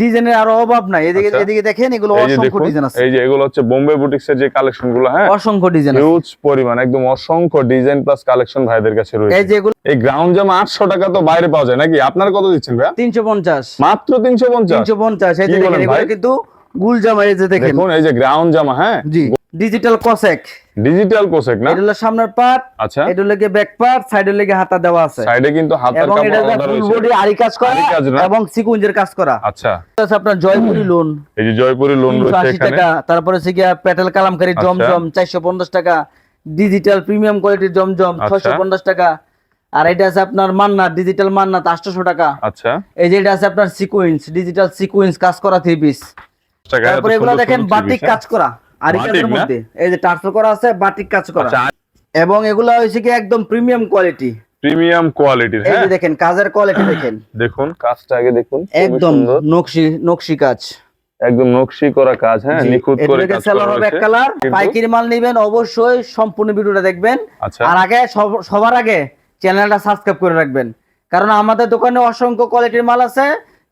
ডিজাইনের আরও অভাব নাই। এদিকে আচ্ছা। এদিকে দেখেন এগুলো অসংখ্য ডিজাইন আছে। এই যে এগুলো হচ্ছে বোম্বে বুটিক্সের যে কালেকশন হ্যাঁ? অসংখ্য ডিজাইন হিউজ পরিমাণ একদম অসংখ্য ডিজাইন প্লাস কালেকশন ভাইদের কাছে এই যে এগুলো এই গ্রাউন্ড জামা আটশো টাকা তো বাইরে পাওয়া যায় নাকি? আপনার কত দিচ্ছেন ভাইয়া? তিনশো পঞ্চাশ। মাত্র তিনশো পঞ্চাশ? তিনশো পঞ্চাশ। এই যে দেখেন এগুলো ভাই? কিন্তু গুল জামা এই যে দেখেন। দেখুন এই যে গ্রাউন্ড জামা হ্যাঁ? জি। ডিজিটাল কসেক ডিজিটাল কোসেক না? এটা হলো সামনের পার্ট আচ্ছা। এটা হলো ব্যাক পার্ট সাইডে লেগে হাতা দেওয়া আছে। সাইডে কিন্তু হাতের এবং এটা ফুল বডি আরি কাজ করা? এবং সিকুয়েন্সের কাজ করা। আচ্ছা। এটা আছে আপনার জয়পুরি লোন এই যে জয়পুরি লোন রয়েছে এখানে। টাকা। তারপরে হচ্ছে গিয়া পেটেল কালামকারী আচ্ছা। জমজম চারশো পঞ্চাশ টাকা। ডিজিটাল প্রিমিয়াম কোয়ালিটির জমজম আচ্ছা। ছয়শো পঞ্চাশ টাকা। আর এটা আছে আপনার মান্না ডিজিটাল মান্না আটশোশো টাকা। আচ্ছা। এই যে এটা আছে আপনার সিকুয়েন্স ডিজিটাল সিকুয়েন্স কাজ করা থ্রি পিস টাকা তারপরে এগুলো দেখেন সুন্দর বাটিক কাজ করা। আর বাটিক কাজের না? মধ্যে। এই যে টার্সেল করা আছে বাটিক কাজ করা। আচ্ছা এবং এগুলো হয়েছে কি একদম প্রিমিয়াম কোয়ালিটি। প্রিমিয়াম কোয়ালিটির হ্যাঁ? দেখেন কাজের কোয়ালিটি দেখেন। দেখুন কাজটা আগে দেখুন একদম নকশি নকশি কাজ। একদম নকশি করা কাজ হ্যাঁ? নিখুঁত করে কাজ করা হবে এক কালার পাইকারি মাল নেবেন অবশ্যই সম্পূর্ণ ভিডিওটা দেখবেন। আচ্ছা। আর আগে সব- সবার আগে চ্যানেলটা সাবস্ক্রাইব করে রাখবেন। কারণ আমাদের দোকানে অসংখ্য কোয়ালিটির মাল আছে।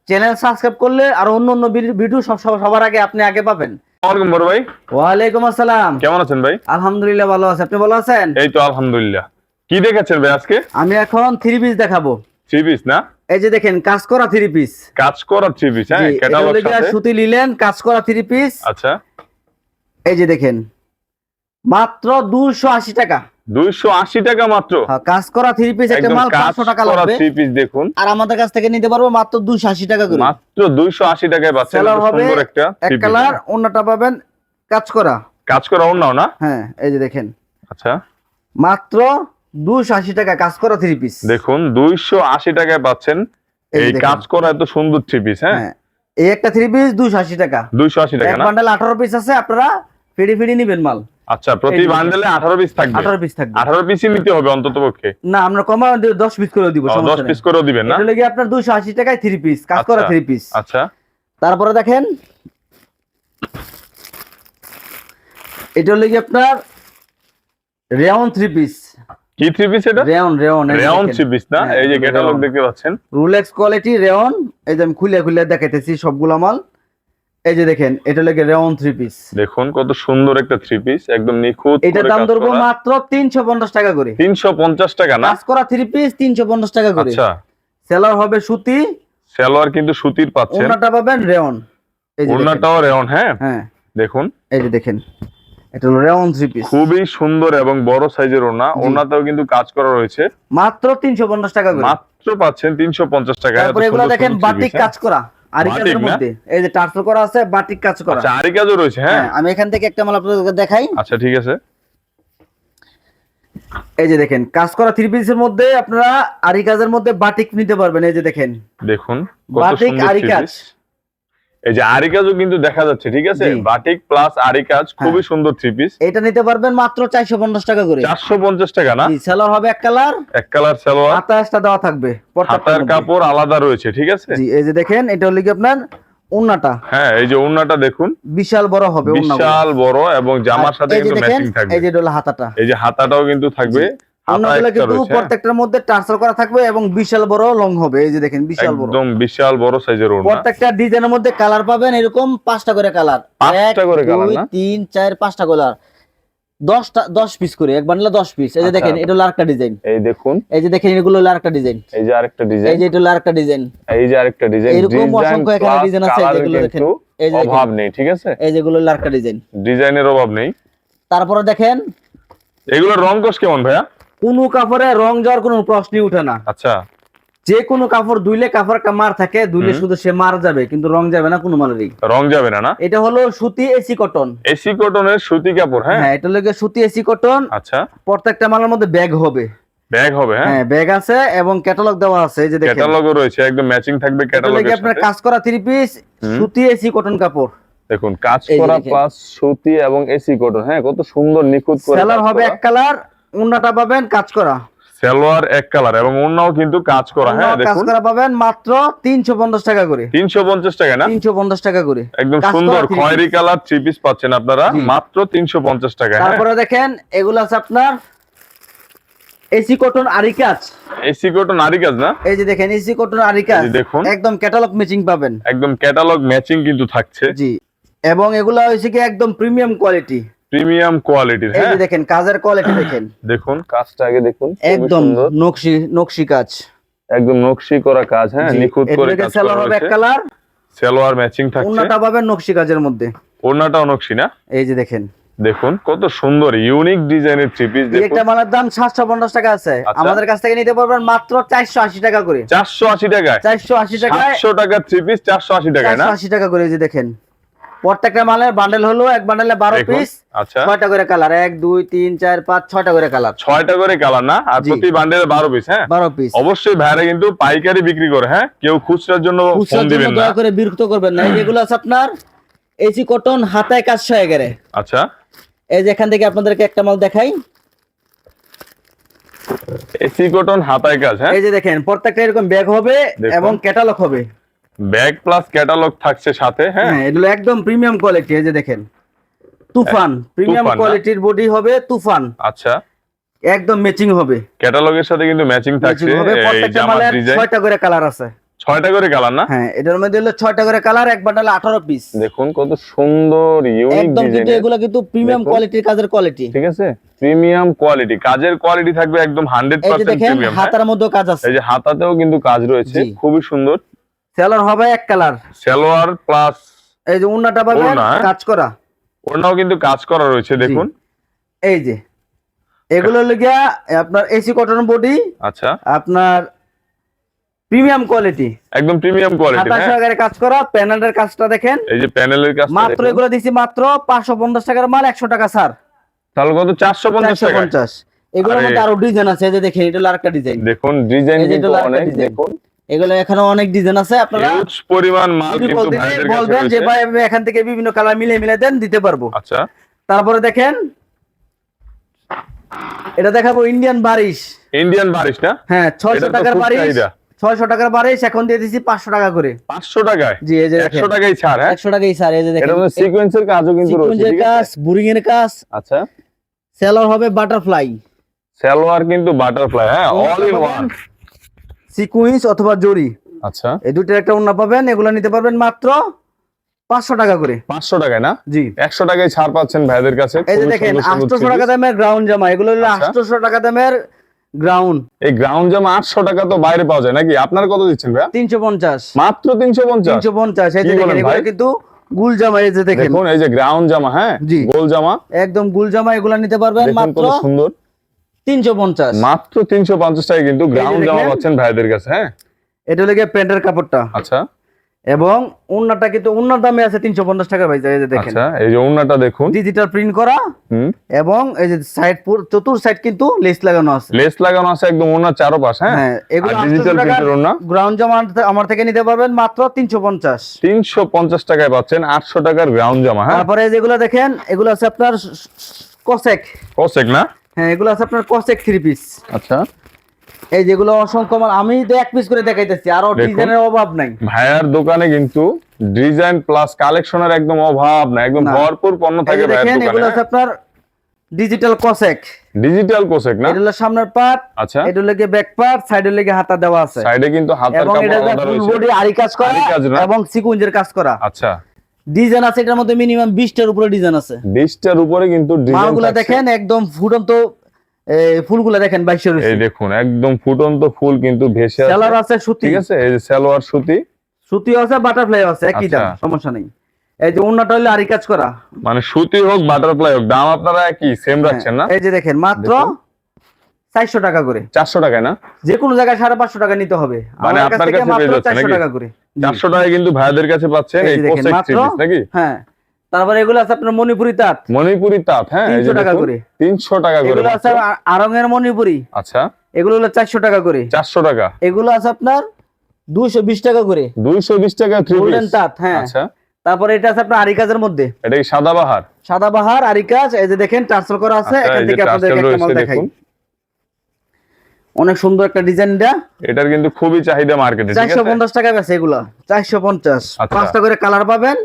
চ্যানেল সাবস্ক্রাইব করলে আর অন্য অন্য ভিডিও সব- সবার আগে আপনি আগে পাবেন। আসসালামু বড় ভাই। ওয়ালাইকুম আসসালাম। কেমন আছেন ভাই? আলহামদুলিল্লাহ ভালো আছে। আপনি ভালো আছেন? এই তো আলহামদুলিল্লাহ। কি দেখাচ্ছেন ভাই আজকে? আমি এখন থ্রি পিস দেখাবো। থ্রি পিস না? এই যে দেখেন কাজ করা থ্রি পিস কাজ করা থ্রি পিস হ্যাঁ ক্যাটালগ সাথে। সুতি লিলেন কাজ করা থ্রি পিস আচ্ছা। এই যে দেখেন মাত্র দুশো আশি টাকা। দুইশো আশি টাকা মাত্র। হ্যাঁ, কাজ করা থ্রি পিস একটা মাল কাজ পাঁচশো টাকা করা লাগবে। থ্রি পিস দেখুন। আর আমাদের কাছ থেকে নিতে পারব মাত্র দুশো আশি টাকা করে। মাত্র দুইশো আশি টাকায় পাচ্ছেন সুন্দর একটা এক কালার হ্যাঁ? অন্যটা পাবেন কাজ করা। কাজ করা অন্যাও না? হ্যাঁ এই যে দেখেন। আচ্ছা। মাত্র দুশো আশি টাকা কাজ করা থ্রি পিস দেখুন দুইশো আশি টাকায় পাচ্ছেন। এই কাজ করা এত সুন্দর থ্রি পিস হ্যাঁ? হ্যাঁ। এই একটা থ্রি পিস দুশো আশি টাকা। দুইশো আশি টাকা এক না বান্ডেল আঠারো পিস আছে আপনারা ফিডি ফিডি নিবেন মাল। আচ্ছা প্রতি বান্ডেলে আঠারো পিস থাকবে? আঠারো পিস থাকবে। আঠারো পিসই নিতে হবে না আমরা কমা দশ পিস করে দিব সমস্যা পিস নেই। করেও দিবেন না? এটা লেগে আপনার দুশো আশি টাকায় থ্রি পিস কাজ করা আচ্ছা। থ্রি পিস আচ্ছা। তারপরে দেখেন এটা লেগে আপনার রেওন থ্রি পিস কি থ্রি পিস এটা? Rayon rayon rayon three piece না? এই যে ক্যাটালগ দেখতে পাচ্ছেন। রুলেক্স কোয়ালিটি রেওন এই যে আমি খুলে খুলে দেখাইতেছি সবগুলো মাল। এই যে দেখেন এটা লেগে রেওন থ্রি পিস দেখুন কত সুন্দর একটা থ্রি পিস একদম নিখুঁত এটার দাম ধরবো মাত্র তিনশো পঞ্চাশ টাকা করে। তিনশো পঞ্চাশ টাকা না? কাজ করা থ্রি পিস তিনশো পঞ্চাশ টাকা করে। আচ্ছা। সেলার হবে সুতি। সালোয়ার কিন্তু সুতির পাচ্ছেন। ওনাটা পাবেন রেওন এই যে দেখেন। রেওন হ্যাঁ? হ্যাঁ। দেখুন। এই যে দেখেন এটা হলো রেওন থ্রি পিস খুবই সুন্দর এবং বড় সাইজের ওনা ওড়নাতেও কিন্তু কাজ করা রয়েছে। মাত্র তিনশো পঞ্চাশ টাকা করে। মাত্র পাচ্ছেন তিনশো পঞ্চাশ টাকা। তারপরে এগুলো দেখেন বাটিক কাজ করা। আরি কাজের মধ্যে এই যে টার্সেল করা আছে বাটিক কাজ করা। আচ্ছা আরি কাজও রয়েছে হ্যাঁ? হ্যাঁ আমি এখান থেকে একটা মাল আপনাদের দেখাই। আচ্ছা ঠিক আছে। এই যে দেখেন কাজ করা থ্রি পিসের মধ্যে আপনারা আরি কাজের মধ্যে বাটিক নিতে পারবেন এই যে দেখেন। দেখুন বাটিক আরিকাজ আরি কাজ। এই যে আরি কাজও কিন্তু দেখা যাচ্ছে ঠিক আছে? হ্যাঁ। বাটিক প্লাস আরি কাজ খুবই সুন্দর থ্রি পিস এটা নিতে পারবেন মাত্র চারশো পঞ্চাশ টাকা করে। চারশো পঞ্চাশ টাকা না? সেলার হবে এক কালার। এক কালার সালোয়ার। আঠাশটা দেওয়া থাকবে হাতার কাপড় আলাদা রয়েছে ঠিক আছে? জি এই যে দেখেন এটা হলো কি আপনার উন্নাটা? হ্যাঁ এই যে ওড়নাটা দেখুন। বিশাল বড় হবে। বিশাল বড় এবং জামার সাথে কিন্তু ম্যাচিং থাকবে। এই যে হাতাটা। এই যে হাতাটাও কিন্তু থাকবে। হাতা কিন্তু। প্রত্যেকটার মধ্যে টার্সেল করা থাকবে এবং বিশাল বড় লং হবে। এই যে দেখেন বিশাল বড়। একদম বিশাল বড় সাইজের ওড়না। প্রত্যেকটা ডিজাইনের মধ্যে কালার পাবেন এরকম পাঁচটা করে কালার পাঁচটা করে colour না? তিন চার পাঁচটা কালার দশটা দশ পিস করে এক বান্ডলে দশ পিস এই যে আচ্ছা। দেখেন এটা হলো আরেকটা ডিজাইন এই দেখুন। এই যে দেখেন এগুলো হলো আরেকটা ডিজাইন এই যে আরেকটা এই ডিজাইন যে এটা হলো আরেকটা ডিজাইন এই যে আরেকটা ডিজাইন এরকম অসংখ্য এখানে ডিজাইন আছে যেগুলো দেখেন। এই যে অভাব নেই ঠিক আছে? এই যেগুলো হলো আরেকটা ডিজাইন ডিজাইনের অভাব নেই। তারপরে দেখেন। এগুলোর রং কোশ কেমন ভাইয়া? কোনো কাপড়ে রং যাওয়ার কোনো প্রশ্নই উঠে না। আচ্ছা। যে কোনো কাপড় ধুইলে কাপড় একটা মার থাকে ধুইলে শুধু সে মার যাবে কিন্তু রং যাবে না কোনো মালেরই রং যাবে না না? এটা হলো সুতি এসি কটন। এসি কটনের সুতি কাপড় হ্যাঁ? হ্যাঁ এটা লাগে সুতি এসি কটন। আচ্ছা। প্রত্যেকটা মালের মধ্যে ব্যাগ হবে। ব্যাগ হবে হ্যাঁ? হ্যাঁ ব্যাগ আছে এবং ক্যাটালগ দেওয়া আছে এই যে দেখেন। ক্যাটালগও রয়েছে একদম ম্যাচিং থাকবে এটা লাগে আপনার কাজ করা থ্রি পিস সুতি এসি কটন কাপড়। দেখুন কাজ করা প্লাস সুতি এবং এসি কটন হ্যাঁ? কত সুন্দর নিখুঁত করে সেলার হবে এক কালার উন্নাটা পাবেন কাজ করা। সালোয়ার এক কালার এবং অন্যও কিন্তু কাজ করা হ্যাঁ উন্নাও কাজ করা পাবেন মাত্র তিনশো পঞ্চাশ টাকা করে। তিনশো পঞ্চাশ টাকা না? তিনশো পঞ্চাশ টাকা করে। একদম সুন্দর খয়েরি কালার থ্রি পিস পাচ্ছেন আপনারা মাত্র তিনশো পঞ্চাশ টাকা হ্যাঁ। তারপরে দেখেন এগুলা আছে আপনার এসি কটন আরি কাজ। এসি কটন নারী কাজ না? এই যে দেখেন এসি কটন আরি কাজ। দেখুন। একদম ক্যাটালগ ম্যাচিং পাবেন। একদম ক্যাটালগ ম্যাচিং কিন্তু থাকছে। জি। এবং এগুলা হয়েছে কি একদম প্রিমিয়াম কোয়ালিটি প্রিমিয়াম কোয়ালিটির এই হ্যাঁ? দেখেন কাজের কোয়ালিটি দেখেন। দেখুন কাজটা আগে দেখুন একদম নকশি নকশি কাজ। একদম নকশি করা কাজ হ্যাঁ? নিখুঁত করে কাজ করা হবে এক কালার সালোয়ার ম্যাচিং থাকছে। পাবেন নকশি কাজের মধ্যে। নকশি না? এই যে দেখেন। দেখুন কত সুন্দর ইউনিক ডিজাইনের থ্রি পিস দেখুন একটা মালের দাম সাতশো পঞ্চাশ টাকা আছে। আচ্ছা। আমাদের কাছ থেকে নিতে পারবেন মাত্র চারশো আশি টাকা করে। চারশো আশি টাকায়? চারশো আশি টাকায় সাতশো টাকা থ্রি পিস চারশো আশি টাকায় না? চারশো আশি টাকা করে এই যে দেখেন। প্রত্যেকটা মালের বান্ডেল হলো এক বান্ডেলে বারো পিস আচ্ছা। ছয়টা করে কালার এক দুই তিন চার পাঁচ ছয়টা করে কালার ছয়টা করে কালার না? আর। প্রতি বান্ডেলে বারো পিস হ্যাঁ? বারো পিস অবশ্যই ভাইরা কিন্তু পাইকারি বিক্রি করে হ্যাঁ? কেউ খুচরার জন্য ফোন দিবেন না। দয়া করে বিরক্ত করবেন না। এই যেগুলো আছে আপনার এসি কটন হাতায় কাজ হয়ে গেলে আচ্ছা। এই যে এখান থেকে আপনাদেরকে একটা মাল দেখাই। এসি কটন হাতায় কাজ হ্যাঁ? এই যে দেখেন প্রত্যেকটা এরকম ব্যাগ হবে এবং ক্যাটালগ হবে। ব্যাগ প্লাস ক্যাটালগ থাকছে সাথে হ্যাঁ? হ্যাঁ এগুলো একদম প্রিমিয়াম কোয়ালিটি এই যে দেখেন। তুফান প্রিমিয়াম কোয়ালিটির বডি হবে তুফান। আচ্ছা। একদম ম্যাচিং হবে। ক্যাটালগের সাথে কিন্তু ম্যাচিং থাকছে প্রত্যেকটা মালের ডিজাইন ছয়টা করে কালার আছে। ছয়টা করে কালার না? হ্যাঁ এটার মধ্যে হলো ছয়টা করে কালার এক বান্ডালে আঠারো পিস দেখুন কত সুন্দর ইউনিক একদম কিন্তু এগুলো কিন্তু প্রিমিয়াম। কোয়ালিটির কাজের কোয়ালিটি ঠিক আছে? প্রিমিয়াম কোয়ালিটি কাজের কোয়ালিটি থাকবে একদম হান্ড্রেড এই যে পার্সেন্ট দেখেন প্রিমিয়াম হাতার মধ্যে কাজ আছে। এই যে হাতাতেও কিন্তু কাজ রয়েছে খুবই সুন্দর। সেলার হবে এক কালার। সালোয়ার প্লাস এই যে উন্নাটা পাবেন হ্যাঁ? কাজ করা। ওনাও কিন্তু কাজ করা রয়েছে দেখুন। এই যে। এগুলো লেগে আপনার এসি কটন বডি আচ্ছা। আপনার প্রিমিয়াম কোয়ালিটি একদম প্রিমিয়াম কোয়ালিটি হাতার হ্যাঁ? সহকারে কাজ করা প্যানেলের কাজটা দেখেন। এই যে প্যানেলের কাজ মাত্র এগুলো দিছি মাত্র পাঁচশো পঞ্চাশ টাকার মাল একশো টাকা ছাড়। তাহলে কত? চারশো পঞ্চাশ চারশো টাকা পঞ্চাশ। এগুলোর আরে। মধ্যে আরও ডিজাইন আছে এই যে দেখেন এটা হলো আরেকটা ডিজাইন দেখুন ডিজাইন কিন্তু অনেক দেখুন। এগুলো এখানে অনেক ডিজাইন আছে আপনারা হিউজ পরিমাণ মাল কিন্তু বলবেন যে ভাই আমি এখান থেকে বিভিন্ন কালার মিলে মিলে দেন দিতে পারব। আচ্ছা। তারপরে দেখেন এটা দেখাবো ইন্ডিয়ান বারিশ। ইন্ডিয়ান বারিশ না? হ্যাঁ ছয়শো এটার তো টাকার বারিশ চাহিদা। ছয়শো টাকার বারিশ এখন দিয়ে দিচ্ছি পাঁচশো টাকা করে। পাঁচশো টাকায়? জি এই যে দেখেন। একশো টাকায় ছাড় হ্যাঁ? একশো টাকাই স্যার এই যে দেখেন। মধ্যে সিকোয়েন্সের কাজও কিন্তু রয়েছে সিকুয়েন্সের কাজ বুরিং এর কাজ। আচ্ছা। সেলর হবে বাটারফ্লাই সালোয়ার কিন্তু বাটারফ্লাই হ্যাঁ অল ইন ওয়ান সিকুয়েন্স অথবা জরি। আচ্ছা। এই দুইটার একটা ওন্না পাবেন এগুলো নিতে পারবেন মাত্র পাঁচশো টাকা করে। পাঁচশো টাকায় না? জি। একশো টাকায় ছাড় পাচ্ছেন ভাইদের কাছে। এই যে দেখেন আটশোশো টাকা দামের গ্রাউন্ড জামা এগুলো হলো আচ্ছা। আটশোশো টাকা দামের গ্রাউন্ড এই গ্রাউন্ড জামা আটশো টাকা তো বাইরে পাওয়া যায় নাকি? আপনার কত দিচ্ছেন ভাইয়া? তিনশো পঞ্চাশ। মাত্র তিনশো পঞ্চাশ? তিনশো পঞ্চাশ এই যে দেখেন এগুলো কিন্তু গুল জামা এই যে দেখেন। এই যে গ্রাউন্ড জামা হ্যাঁ? জি। গোল জামা। একদম গুল জামা এগুলো নিতে পারবেন মাত্র সুন্দর। তিনশো পঞ্চাশ। মাত্র তিনশো পঞ্চাশ টাকায় কিন্তু গ্রাউন্ড জামা পাচ্ছেন ভাইদের কাছে হ্যাঁ? এটা লেগে প্যান্টের কাপড়টা। আচ্ছা। এবং উন্নাটা কিন্তু উন্নার দামে আছে তিনশো পঞ্চাশ টাকা ভাই এই যে দেখেন। আচ্ছা এই যে ওড়নাটা দেখুন। ডিজিটাল প্রিন্ট করা। এবং এই যে সাইড চতুর সাইড কিন্তু লেস লাগানো আছে। লেস লাগানো আছে একদম ওড়নার চারোপাশ হ্যাঁ? হ্যাঁ এগুলো ডিজিটাল প্রিন্টের ওড়না গ্রাউন্ড জামা আমার থেকে নিতে পারবেন মাত্র তিনশো পঞ্চাশ। তিনশো পঞ্চাশ টাকায় পাচ্ছেন আটশো টাকার গ্রাউন্ড জামা হ্যাঁ? তারপরে যেগুলো দেখেন এগুলো আছে আপনার কসেক। কসেক না? হ্যাঁ এগুলো আছে আপনার কসেক থ্রি পিস আচ্ছা। এই যেগুলো অসংখ্য মাল আমি তো এক পিস করে দেখাইতেছি আরও। ডিজাইনের অভাব নাই। ভাইয়ার দোকানে কিন্তু ডিজাইন প্লাস কালেকশনের একদম অভাব না একদম ভরপুর পণ্য থাকে ভাইয়ার দেখেন এগুলো আছে আপনার ডিজিটাল কসেক ডিজিটাল কোসেক না? এটা হলো সামনের পার্ট আচ্ছা। এটা লেগে ব্যাক পার্ট সাইডে লেগে হাতা দেওয়া আছে। সাইডে কিন্তু হাতের এবং এটা ফুল বডি আরি কাজ করা কাজ? এবং সিকুয়েন্সের কাজ করা। আচ্ছা। ডিজাইন আছে এটার মধ্যে মিনিমাম 20 টার উপরে ডিজাইন আছে। বিশটার উপরে কিন্তু ডিজাইন মালগুলা দেখেন একদম ফুটন্ত ফুলগুলা দেখেন বাইশের এই দেখুন একদম ফুটন্ত ফুল কিন্তু ভেসে আছে। সেলার আছে সুতি। ঠিক আছে এই যে সালোয়ার সুতি। সুতি আছে বাটারফ্লাই আছে একই দাম আচ্ছা। সমস্যা নেই। এই যে অন্যটা হলে আরি কাজ করা। মানে সুতি হোক বাটারফ্লাই হোক দাম আপনারা কি সেম রাখছেন না? হ্যাঁ, এই যে দেখেন মাত্র। চারশো টাকা করে। চারশো টাকায় না? যে কোনো জায়গায় সাড়ে পাঁচশো টাকা নিতে হবে। মানে আপনার কাছে চারশো টাকা করে। চারশো টাকায় কিন্তু কাছে পাচ্ছেন নাকি? হ্যাঁ তারপরে এগুলো আছে আপনার মণিপুরি তাঁত। মণিপুরি তাঁত হ্যাঁ 300 টাকা করে। 300 টাকা করে এগুলো আছে মণিপুরি। আচ্ছা। এগুলো হলো চারশো টাকা করে। চারশো টাকা। এগুলো আছে আপনার দুইশো বিশ টাকা করে। দুইশো বিশ টাকা গোল্ডেন তাঁত হ্যাঁ। আচ্ছা। তারপরে এটা আছে আপনার আরি কাজের মধ্যে। এটা কি সাদাবাহার সাদা বাহার আরি কাজ এই যে দেখেন ট্রান্সফার করা আছে। আচ্ছা, এখান থেকে আপনাদের একটা মাল দেখাই। দেখুন। অনেক সুন্দর একটা ডিজাইন এটা এটার কিন্তু খুবই চাহিদা মার্কেটে ঠিক চারশো আছে পঞ্চাশ টাকা বেছে এগুলা চারশো পঞ্চাশ। আচ্ছা। পাঁচটা করে কালার পাবেন।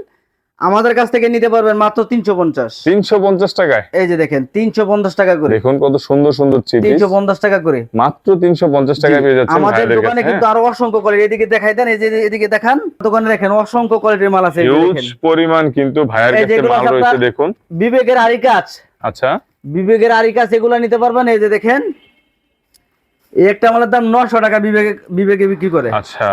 আমাদের কাছ থেকে নিতে পারবেন মাত্র তিনশো পঞ্চাশ। তিনশো পঞ্চাশ টাকায়? এই যে দেখেন তিনশো পঞ্চাশ টাকা করে। দেখুন কত সুন্দর সুন্দর তিনশো পঞ্চাশ টাকা করে। মাত্র তিনশো পঞ্চাশ টাকায় জি, পেয়ে যাচ্ছেন আমাদের দোকানে কিন্তু আরও অসংখ্য কোয়ালিটি এদিকে দেখাই দেন এই যে এদিকে দেখান। দোকানে দেখেন অসংখ্য কোয়ালিটির মাল আছে হিউজ পরিমাণ কিন্তু ভাইয়ের কাছে মাল রয়েছে দেখুন। বিবেকের আরি কাজ। আচ্ছা। বিবেকের আরি কাজ এগুলো নিতে পারবেন এই যে দেখেন। এই একটা মালের দাম নশো টাকা বিবেকে বিবেকে বিক্রি করে। আচ্ছা।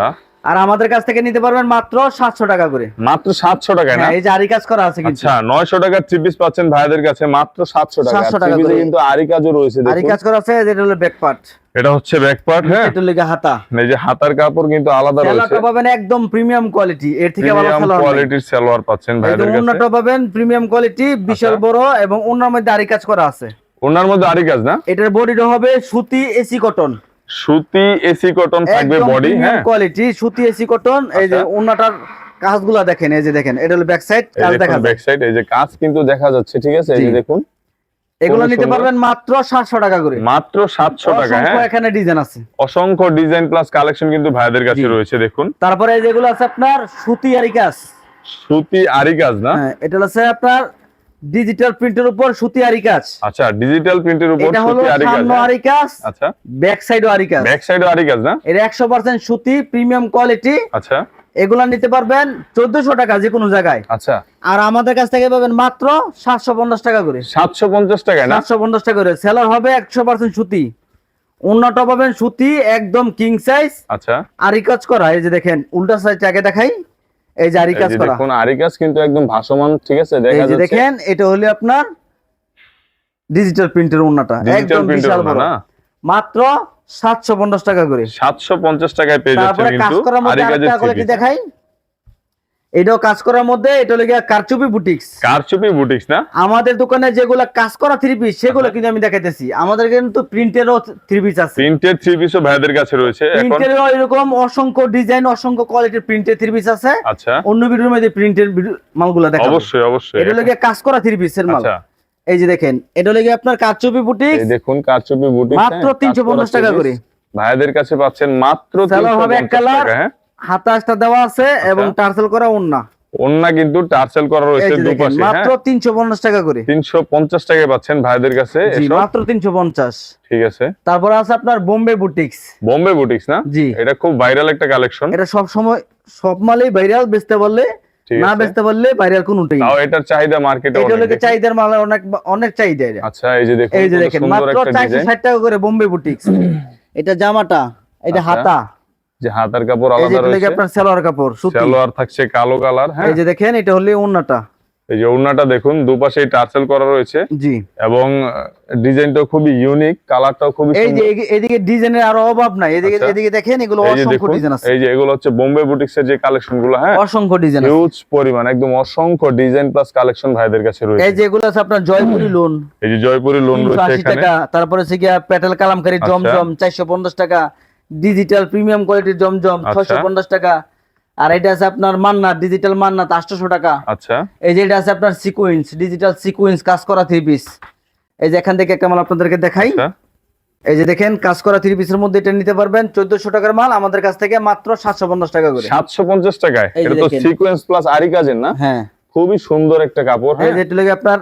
আর আমাদের কাছ থেকে নিতে পারবেন মাত্র সাতশো টাকা করে। মাত্র সাতশো টাকা না? হ্যাঁ, এই যে আরি কাজ করা আছে কিন্তু। আচ্ছা নয়শো টাকা পিস পাচ্ছেন ভাইদের কাছে মাত্র সাতশো টাকা। 700 টাকা। কিন্তু আরি কাজও রয়েছে আরি কাজ করা আছে যেটা হলো ব্যাক পার্ট এটা হচ্ছে ব্যাক পার্ট হ্যাঁ? এটা লেগে হাতা। এই যে হাতার কাপড় কিন্তু আলাদা রয়েছে। সেলারটা পাবেন একদম প্রিমিয়াম কোয়ালিটি এর থেকে ভালো নেই। কোয়ালিটির সালোয়ার পাচ্ছেন ভাইদের কাছে। উন্নত পাবেন প্রিমিয়াম কোয়ালিটি বিশাল আচ্ছা। বড় এবং অন্যের মধ্যে আরি কাজ করা আছে। ওনার মধ্যে আরি কাজ না? এটার বডিটা হবে সুতি এসি কটন সুতি এসি কটন থাকবে বডি হ্যাঁ? কোয়ালিটি সুতি এসি কটন এই যে আচ্ছা। ওন্নাটার কাজগুলা দেখেন এই যে দেখেন এটা হলো ব্যাক সাইড কাজ দেখা যায় ব্যাক সাইড এই যে কাজ কিন্তু দেখা যাচ্ছে ঠিক আছে? এই যে দেখুন। এগুলো নিতে পারবেন মাত্র সাতশো টাকা করে। মাত্র সাতশো টাকা অসংখ্য হ্যাঁ? এখানে ডিজাইন আছে। অসংখ্য ডিজাইন প্লাস কালেকশন কিন্তু ভাইদের কাছে রয়েছে দেখুন। তারপরে এই যেগুলো আছে আপনার সুতি আরি কাজ সুতি আরি কাজ না? হ্যাঁ এটা আছে আপনার ডিজিটাল প্রিন্টের উপর সুতি আরি কাজ। আচ্ছা ডিজিটাল প্রিন্টের উপর সুতি আরি কাজ সামনে হ্যাঁ? আরি কাজ আচ্ছা। ব্যাক সাইডও আরি কাজ। ব্যাক সাইডও আরি কাজ না? এর একশো পার্সেন্ট সুতি প্রিমিয়াম কোয়ালিটি আচ্ছা। এগুলা নিতে পারবেন চোদ্দশো টাকা যে কোনো জায়গায়। আচ্ছা। আর আমাদের কাছ থেকে পাবেন মাত্র সাতশো পঞ্চাশ টাকা করে। সাতশো পঞ্চাশ টাকায় না? সাতশো পঞ্চাশ টাকা করে। সেলার হবে একশো পার্সেন্ট সুতি। উন্নত পাবেন সুতি একদম কিং সাইজ আচ্ছা। আরি কাজ করা এই যে দেখেন উল্টা সাইজ আগে দেখাই। এই যে আরি কাজ করা। দেখুন আরি কাজ কিন্তু একদম ভাসমান ঠিক আছে দেখা যাচ্ছে। দেখেন এটা হলো আপনার ডিজিটাল প্রিন্টের ডিজিটাল একদম বিশাল বড়। মাত্র সাতশো পঞ্চাশ টাকা করে। সাতশো পঞ্চাশ টাকায় পেয়ে যাচ্ছে তারপরে কাজ কিন্তু আরি কাজের দেখাই। এটাও কাজ করার মধ্যে এটা হলো গিয়া কারচুপি বুটিক্স কারচুপি বুটিক্স না? আমাদের দোকানে যেগুলো কাজ করা থ্রি পিস সেগুলো কিন্তু আমি দেখাইতেছি। আমাদের কিন্তু প্রিন্টেরও থ্রি পিস আছে। প্রিন্টেড থ্রি পিসও ভাইদের কাছে রয়েছে। এখন প্রিন্টেরও এরকম অসংখ্য ডিজাইন অসংখ্য কোয়ালিটির প্রিন্টের থ্রি পিস আছে। আচ্ছা। অন্য ভিডিওর মধ্যে প্রিন্টের মালগুলো দেখাবো। অবশ্যই অবশ্যই। এটা হলো গিয়ে কাজ করা থ্রি পিসের মাল। আচ্ছা। এই যে দেখেন এটা হলো গিয়ে আপনার কারচুপি বুটিক্স এই দেখুন কারচুপি বুটিক্স মাত্র 350 টাকা করে। ভাইদের কাছে পাচ্ছেন মাত্র সালোয়ার হবে এক 350 টাকা হ্যাঁ। হাতাশটা দেওয়া আছে এবং টার্সেল করা ওন্না ওন্না কিন্তু টার্সেল করা রয়েছে দুপাশে মাত্র হ্যাঁ তিনশো পঞ্চাশ টাকা করে। তিনশো পঞ্চাশ টাকায় পাচ্ছেন ভাইদের কাছে জি মাত্র তিনশো পঞ্চাশ। ঠিক আছে। তারপর আছে আপনার বোম্বে বুটিক্স। বোম্বে বুটিক্স না? জি। এটা খুব ভাইরাল একটা কালেকশন। এটা সব সময় সব মালেই ভাইরাল বেচতে পারলে না বেচতে পারলে ভাইরাল কোনটাই না। তাও এটার চাহিদা মার্কেটে এটা বেশি। চাহিদার মাল অনেক অনেক চাহিদা এটা। আচ্ছা এই যে দেখুন এই যে দেখেন মাত্র একটা চারশো ডিজাইন ষাট টাকা করে বোম্বে বুটিক্স। এটা জামাটা এটা আচ্ছা, হাতা। যে হাতার কাপড় আলাদা রয়েছে। আপনার সালোয়ার কাপড়? সুতি? সালোয়ার থাকছে কালো কালার হ্যাঁ। এই যে দেখেন এটা হলে ওন্নাটা এই যে ওড়নাটা দেখুন দুপাশে টার্সেল করা রয়েছে। জি। এবং ডিজাইনটাও খুবই ইউনিক কালারটাও খুবই এই যে এদিকে- ডিজাইনের আরও অভাব নাই। এদিকে আচ্ছা। এদিকে দেখেন এগুলো অসংখ্য ডিজাইন আছে। এই যে এগুলো হচ্ছে বোম্বে বুটিক্স এর যে কালেকশনগুলো হ্যাঁ। অসংখ্য ডিজাইন হিউজ পরিমাণ একদম অসংখ্য ডিজাইন প্লাস কালেকশন ভাইদের কাছে রয়েছে। এই যে এগুলো আছে আপনার জয়পুরি লোন এই যে জয়পুরি লোন রয়েছে আশি এখানে। টাকা। তারপরে হচ্ছে গিয়া পেটেল কালামকারী আচ্ছা। জমজম চারশো পঞ্চাশ টাকা। ডিজিটাল প্রিমিয়াম কোয়ালিটির জমজম আচ্ছা। ছয়শো পঞ্চাশ টাকা। আর এটা আছে আপনার মান্না ডিজিটাল মান্না আটশোশো টাকা। আচ্ছা। এই যে এটা আছে আপনার সিকুয়েন্স ডিজিটাল সিকুয়েন্স কাজ করা থ্রি পিস এই যে এখান থেকে একটা মাল আপনাদেরকে দেখাই। আচ্ছা। এই যে দেখেন কাজ করা থ্রি পিসের মধ্যে এটা নিতে পারবেন চোদ্দশো টাকার মাল আমাদের কাছ থেকে মাত্র সাতশো পঞ্চাশ টাকা করে। সাতশো পঞ্চাশ টাকায়? এটা তো। সিকোয়েন্স প্লাস আরি কাজের না? হ্যাঁ। খুবই সুন্দর একটা কাপড় এই হ্যাঁ? যে এটা লাগে আপনার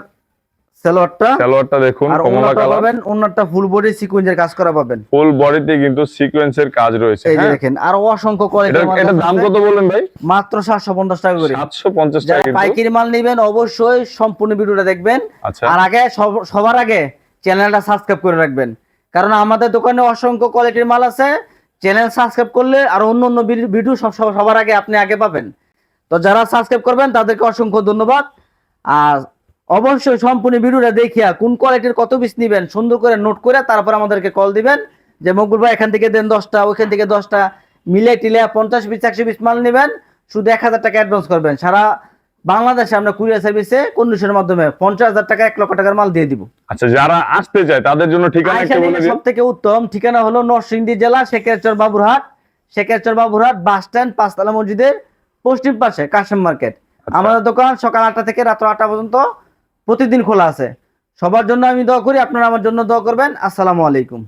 সালোয়ারটা সালোয়ারটা দেখুন কমলা কালার পাবেন ওনারটা ফুল বডি সিকুয়েন্সের কাজ করা পাবেন। ফুল বডিতে কিন্তু সিকোয়েন্সের কাজ রয়েছে এই হ্যাঁ? দেখেন আর অসংখ্য এটা কোয়ালিটির মাল এটার দাম কত বললেন ভাই? মাত্র সাতশো পঞ্চাশ টাকা করে। সাতশো পঞ্চাশ টাকা যারা পাইকারি মাল নেবেন অবশ্যই সম্পূর্ণ ভিডিওটা দেখবেন। আচ্ছা। আর আগে সব- সবার আগে চ্যানেলটা সাবস্ক্রাইব করে রাখবেন। কারণ আমাদের দোকানে অসংখ্য কোয়ালিটির মাল আছে। চ্যানেল সাবস্ক্রাইব করলে আর অন্য অন্য ভিডিও সব- সবার আগে আপনি আগে পাবেন। তো যারা সাবস্ক্রাইব করবেন তাদেরকে অসংখ্য ধন্যবাদ। আর অবশ্যই সম্পূর্ণ ভিডিওটা দেখিয়া কোন কোয়ালিটির কত পিস নেবেন সুন্দর করে নোট করে তারপর আমাদেরকে কল দিবেন। যে মকবুল ভাই এখান থেকে দেন দশটা ওইখান থেকে দশটা মিলে টিলে পঞ্চাশ পিস একশো পিস মাল নেবেন শুধু এক হাজার টাকা অ্যাডভান্স করবেন। সারা বাংলাদেশে আমরা কুরিয়ার সার্ভিসে কন্ডিশনের মাধ্যমে পঞ্চাশ হাজার টাকা এক লক্ষ টাকার মাল দিয়ে দিব। আচ্ছা যারা আসতে চায় তাদের জন্য ঠিকানা সব থেকে উত্তম ঠিকানা হলো নরসিংদী জেলা শেখেরচর বাবুরহাট। শেখেরচর বাবুরহাট বাস স্ট্যান্ড পাঁচতলা মসজিদের পশ্চিম পাশে কাশেম মার্কেট আচ্ছা। আমাদের দোকান সকাল আটটা থেকে রাত্র আটটা পর্যন্ত। প্রতিদিন খোলা আছে। সবার জন্য আমি দোয়া করি, আপনারা আমার জন্য দোয়া করবেন। আসসালামু আলাইকুম।